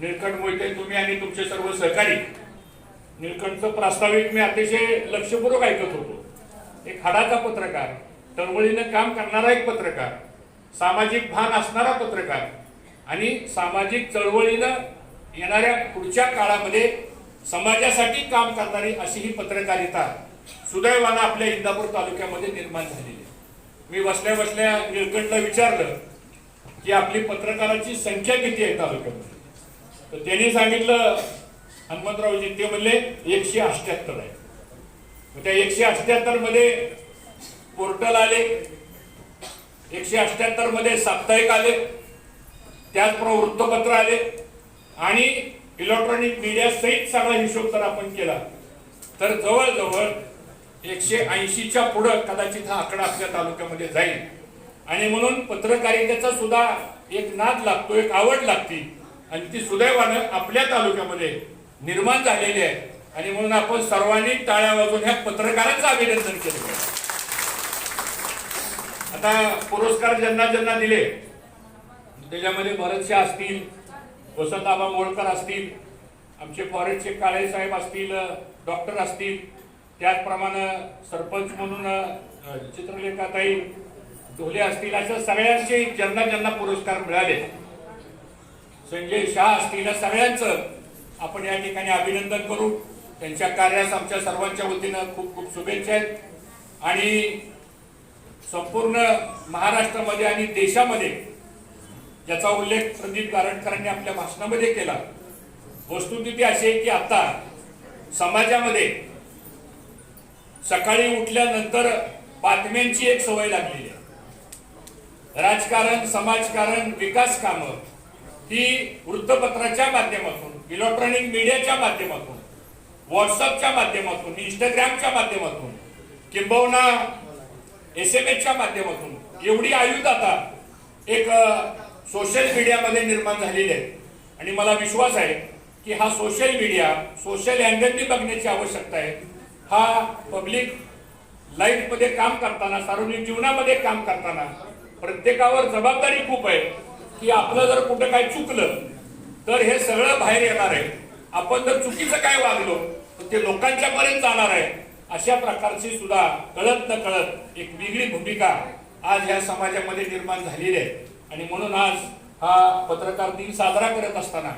निळकंठ मोहिते तुम्ही आणि तुमचे सर्व सहकारी. निळकंठचं प्रास्ताविक मी अतिशय लक्षपूर्वक ऐकत होतो. एक हाडाचा पत्रकार तळमळीनं काम करणारा एक पत्रकार सामाजिक भान असणारा पत्रकार आणि सामाजिक चळवळीनं येणाऱ्या पुढच्या काळामध्ये समाजासाठी काम करणारी अशी ही पत्रकारिता सुदैवानं आपल्या इंदापूर तालुक्यामध्ये निर्माण झालेली आहे. मी बसल्या बसल्या निळकंठला विचारलं की आपली पत्रकाराची संख्या किती आहे तालुक्यामध्ये? तर त्यांनी सांगितलं हनुमंतरावजी ते म्हणले एकशे अष्ट्याहत्तर आहे. त्या एकशे अष्ट्याहत्तरमध्ये पोर्टल आले. एकशे अष्ट्याहत्तरमध्ये साप्ताहिक आले. त्याचप्रमाणे वृत्तपत्र आले. आणि इलेक्ट्रॉनिक मीडिया सहित सगळा हिशोब जर आपण केला. तर जवळजवळ एकशे ऐंशीच्या पुढं कदाचित हा आकडा आपल्या तालुक्यामध्ये जाईल. आणि म्हणून पत्रकारितेचा सुद्धा एक नाद लागतो एक आवड लागती. आणि ती सुदैवानं आपल्या तालुक्यामध्ये निर्माण झालेली आहे. आणि म्हणून आपण सर्वांनी टाळ्या वाजून ह्या पत्रकारांचं अभिनंदन केलं. आता पुरस्कार ज्यांना ज्यांना दिले त्याच्यामध्ये भरतशा असतील वसंतआबा मोळकर असतील आमचे फॉरेस्टचे काळे साहेब असतील डॉक्टर असतील त्याचप्रमाणे सरपंच म्हणून चित्रलेखाताई ढोले असतील अशा सगळ्यांचे ज्यांना ज्यांना पुरस्कार मिळाले संजय शाह असतील सगळ्यांचं आपण या ठिकाणी अभिनंदन करू. त्यांच्या कार्यास आमच्या सर्वांच्या वतीनं खूप खूप शुभेच्छा आहेत. आणि संपूर्ण महाराष्ट्रामध्ये आणि देशामध्ये ज्याचा उल्लेख प्रदीप गारटकरांनी आपल्या भाषणामध्ये केला वस्तुस्थिती अशी आहे की आता समाजामध्ये सकाळी उठल्यानंतर बातम्यांची एक सवय लागलेली आहे. राजकारण समाजकारण विकास कामं ही वृत्तपत्राच्या माध्यमातून इलेक्ट्रॉनिक मीडियाच्या माध्यमातून व्हॉट्सअपच्या माध्यमातून इंस्टाग्रामच्या माध्यमातून किंबहुना एस एम एसच्या माध्यमातून एवढी आयुध आता एक सोशल मीडियामध्ये निर्माण झालेली आहे. आणि मला विश्वास आहे की हा सोशल मीडिया सोशल अँगलनी बघण्याची आवश्यकता आहे. हा पब्लिक लाईफमध्ये काम करताना सार्वजनिक जीवनामध्ये काम करताना प्रत्येकावर जबाबदारी खूप आहे. की आपलं जर कुठं काय चुकलं तर हे सगळं बाहेर येणार आहे. आपण जर चुकीचं काय वागलो तर ते लोकांच्या पर्यंत जाणार आहे. अशा प्रकारची सुद्धा कळत न कळत एक वेगळी भूमिका आज या समाजामध्ये निर्माण झालेली आहे. आणि म्हणून आज हा पत्रकार दिन साजरा करत असताना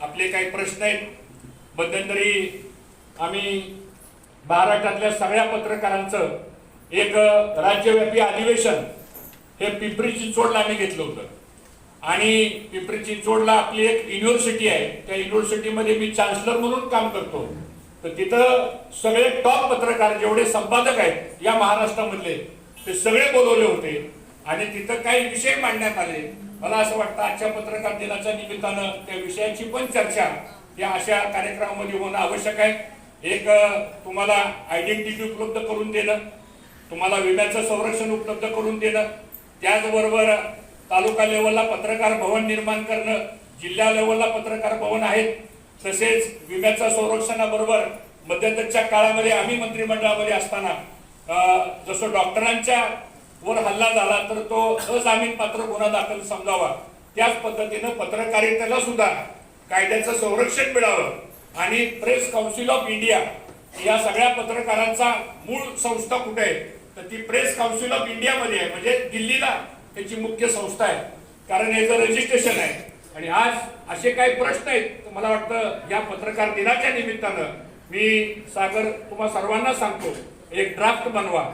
आपले काही प्रश्न आहेत. मध्यंतरी आम्ही महाराष्ट्रातल्या सगळ्या पत्रकारांचं एक राज्यव्यापी अधिवेशन हे पिंपरी चिंचवडला आम्ही घेतलं होतं. आणि पिंपरी चिंचवडला आपली एक युनिव्हर्सिटी आहे. त्या युनिव्हर्सिटीमध्ये मी चान्सलर म्हणून काम करतो. तर तिथं सगळे टॉप पत्रकार जेवढे संपादक आहेत या महाराष्ट्रामधले ते सगळे बोलवले होते. आणि तिथं काही विषय मांडण्यात आले. मला असं वाटतं आजच्या पत्रकार दिनाच्या निमित्तानं त्या विषयाची पण चर्चा या अशा कार्यक्रमामध्ये होणं आवश्यक आहे. एक तुम्हाला आयडेंटिटी उपलब्ध करून देणं तुम्हाला विम्याचं संरक्षण उपलब्ध करून देणं त्याचबरोबर तालुका लेवलला पत्रकार भवन निर्माण करणं जिल्हा लेवलला पत्रकार भवन आहेत तसेच विम्याच्या संरक्षणाबरोबर मध्यंतरच्या काळामध्ये आम्ही मंत्रिमंडळामध्ये असताना जसं डॉक्टरांच्या वर हल्ला झाला तर तो अजामीन पात्र गुन्हा दाखल समजावा. त्याच पद्धतीनं पत्रकारितेला सुद्धा कायद्याचं संरक्षण मिळावं आणि प्रेस काउन्सिल ऑफ इंडिया या सगळ्या पत्रकारांचा मूळ संस्था कुठे आहे? तर ती प्रेस काउन्सिल ऑफ इंडियामध्ये आहे म्हणजे दिल्लीला. त्याची मुख्य संस्था आहे. कारण याचं रजिस्ट्रेशन आहे. आणि आज असे काही प्रश्न आहेत तर मला वाटतं या पत्रकार दिनाच्या निमित्तानं मी सागर तुम्हा सर्वांना सांगतो एक ड्राफ्ट बनवा.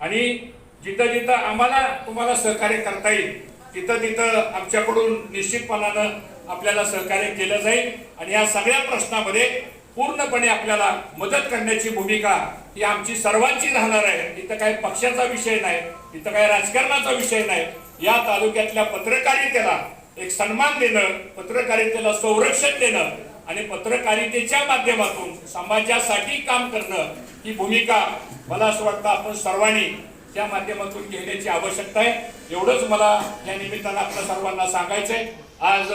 आणि जिथं जिथं आम्हाला तुम्हाला सहकार्य करता येईल तिथं तिथं आमच्याकडून निश्चितपणानं आपल्याला सहकार्य केलं जाईल. आणि या सगळ्या प्रश्नामध्ये पूर्णपणे आपल्याला मदत करण्याची भूमिका ही आमची सर्वांची राहणार आहे. इथं काही पक्षाचा विषय नाही इथं काही राजकारणाचा विषय नाही. या तालुक्यातल्या पत्रकारितेला एक सन्मान देणं पत्रकारितेला संरक्षण देणं आणि पत्रकारितेच्या माध्यमातून समाजासाठी काम करणं ही भूमिका मला असं वाटतं आपण सर्वांनी त्या माध्यमातून घेण्याची आवश्यकता आहे. एवढंच मला या निमित्तानं आपल्या सर्वांना सांगायचंय. आज